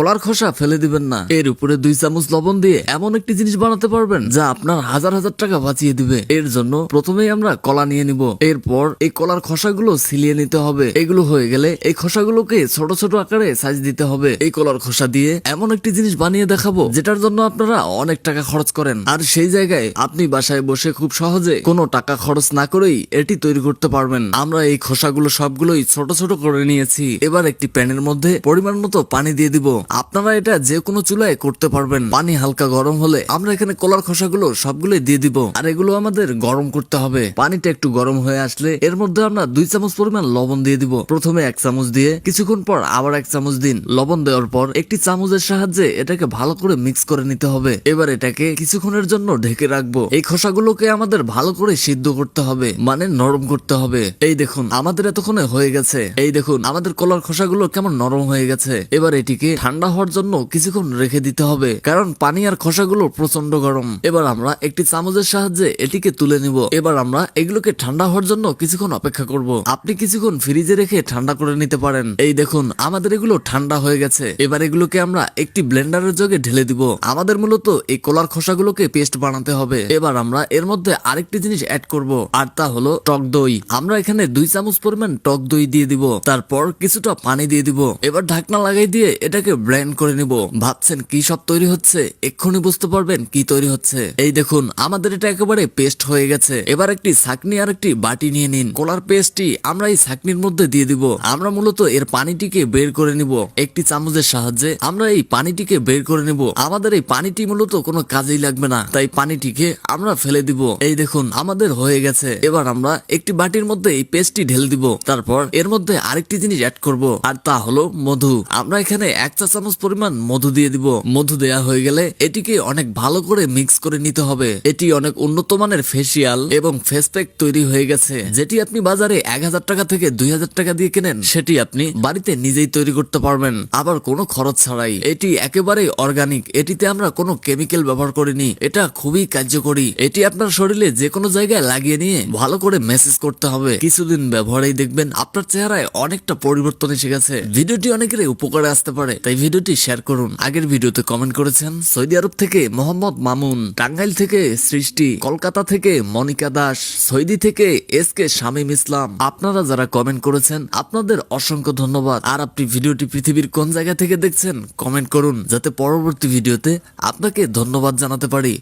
কলার খোসা ফেলে দিবেন না। এর উপরে দুই চামচ লবণ দিয়ে এমন একটি জিনিস বানাতে পারবেন, যা আপনার হাজার হাজার টাকা বাঁচিয়ে দিবে। এর জন্য প্রথমেই আমরা কলা নিয়ে নিব। এরপর এই কলার খোসাগুলো সিলিয়ে নিতে হবে। এগুলো হয়ে গেলে এই খোসাগুলোকে ছোট ছোট আকারে সাইজ দিতে হবে। এই কলার খোসা দিয়ে এমন একটি জিনিস বানিয়ে দেখাবো, যেটার জন্য আপনারা অনেক টাকা খরচ করেন। আর সেই জায়গায় আপনি বাসায় বসে খুব সহজে কোনো টাকা খরচ না করেই এটি তৈরি করতে পারবেন। আমরা এই খোসাগুলো সবগুলোই ছোট ছোট করে নিয়েছি। এবার একটি প্যানের মধ্যে পরিমাণ মতো পানি দিয়ে দিব। আপনারা এটা যে কোনো চুলায় করতে পারবেন। পানি হালকা গরম হলে আমরা এখানে কলার খোসাগুলো সবগুলো দিয়ে দিব। আর এগুলো আমাদের গরম করতে হবে। পানিটা একটু গরম হয়ে আসলে এর মধ্যে আমরা দুই চামচ পরিমাণ লবণ দিয়ে দিব। প্রথমে এক চামচ দিয়ে, কিছুক্ষণ পর আবার এক চামচ দিন। লবণ দেওয়ার পর একটি চামচের সাহায্যে এটাকে ভালো করে মিক্স করে নিতে হবে। এবার এটাকে কিছুক্ষণের জন্য ঢেকে রাখব। এই খোসাগুলোকে আমাদের ভালো করে সিদ্ধ করতে হবে মানে নরম করতে হবে। এই দেখুন, আমাদের এতক্ষণে হয়ে গেছে। এই দেখুন, আমাদের কলার খোসাগুলো কেমন নরম হয়ে গেছে। এবার এটিকে ঠান্ডা হওয়ার জন্য কিছুক্ষণ রেখে দিতে হবে, কারণ পানি আর খোসাগুলো প্রচণ্ড গরম। এবার আমরা একটি চামচের সাহায্যে এটিকে তুলে নিব। এবার আমরা এগুলোকে ঠান্ডা হওয়ার জন্য কিছুক্ষণ অপেক্ষা করব। আপনি কিছুক্ষণ ফ্রিজে রেখে ঠান্ডা করে নিতে পারেন। এই দেখুন, আমাদের এগুলো ঠান্ডা হয়ে গেছে। এবার এগুলোকে আমরা একটি ব্লেন্ডারের জগে ঢেলে দিব। আমাদের মূলত এই কলার খোসাগুলোকে পেস্ট বানাতে হবে। এবার আমরা এর মধ্যে আরেকটি জিনিস অ্যাড করব, আর তা হলো টক দই। আমরা এখানে দুই চামচ পরিমাণ টক দই দিয়ে দিব। তারপর কিছুটা পানি দিয়ে দিব। এবার ঢাকনা লাগাই দিয়ে এটাকে ব্লেন্ড করে নিব। ভাবছেন কি সব তৈরি হচ্ছে? এক্ষুনি বুঝতে পারবেন কি তৈরি হচ্ছে। এই দেখুন, আমাদের এটা একেবারে পেস্ট হয়ে গেছে। এবার একটি ছাকনি আর একটি বাটি নিয়ে নিন। কলার পেস্টটি আমরা এই ছাকনির মধ্যে দিয়ে দিব। আমরা মূলত এর পানিটিকে বের করে নিব। একটি চামচের সাহায্যে আমরা এই পানিটিকে বের করে নিব। আমাদের এই পানিটি মূলত কোনো কাজেই লাগবে না। তাই পানিটিকে আমরা ফেলে দিব। এই দেখুন, আমাদের হয়ে গেছে। এবার আমরা একটি বাটির মধ্যে এই পেস্টটি ঢেলে দিব। তারপর এর মধ্যে আরেকটি জিনিস অ্যাড করব, আর তা হলো মধু। আমরা এখানে এক চা চামচ পরিমাণ মধু দিয়ে দিব। মধু দেয়া হয়ে গেলে এটিকে অনেক ভালো করে মিক্স করে নিতে হবে। এটি অনেক উন্নত মানের ফেসিয়াল এবং ফেস প্যাক তৈরি হয়ে গেছে। যেটি আপনি বাজারে এক হাজার টাকা থেকে দুই হাজার টাকা দিয়ে কেনেন, সেটি আপনি বাড়িতে নিজেই তৈরি করতে পারবেন। আবার কোনো খরচ ছাড়াই। এটি একেবারে অর্গানিক এটিতে আমরা কোনো কেমিক্যাল ব্যবহার করিনি। এটা খুবই কার্যকরী। এটি আপনার শরীরে যে কোনো জায়গায় লাগিয়ে নিয়ে ভালো করে মেসেজ করতে হবে। কিছুদিন ব্যবহারেই দেখবেন আপনার চেহারায় অনেকটা পরিবর্তন এসে গেছে। ভিডিওটি অনেকের উপকারে আসতে পারে, তাই ভিডিওটি শেয়ার করুন। আগের ভিডিওতে কমেন্ট করেছেন সৌদি আরব থেকে মোহাম্মদ মামুন, টাঙ্গাইল থেকে সৃষ্টি, কলকাতা থেকে মনিকা দাস, সৌদি থেকে এস কে শামীম ইসলাম। আপনারা যারা কমেন্ট করেছেন, আপনাদের অসংখ্য ধন্যবাদ। আর আপনি ভিডিওটি পৃথিবীর কোন জায়গা থেকে দেখছেন কমেন্ট করুন, যাতে পরবর্তী ভিডিওতে আপনাকে ধন্যবাদ জানাতে পারি।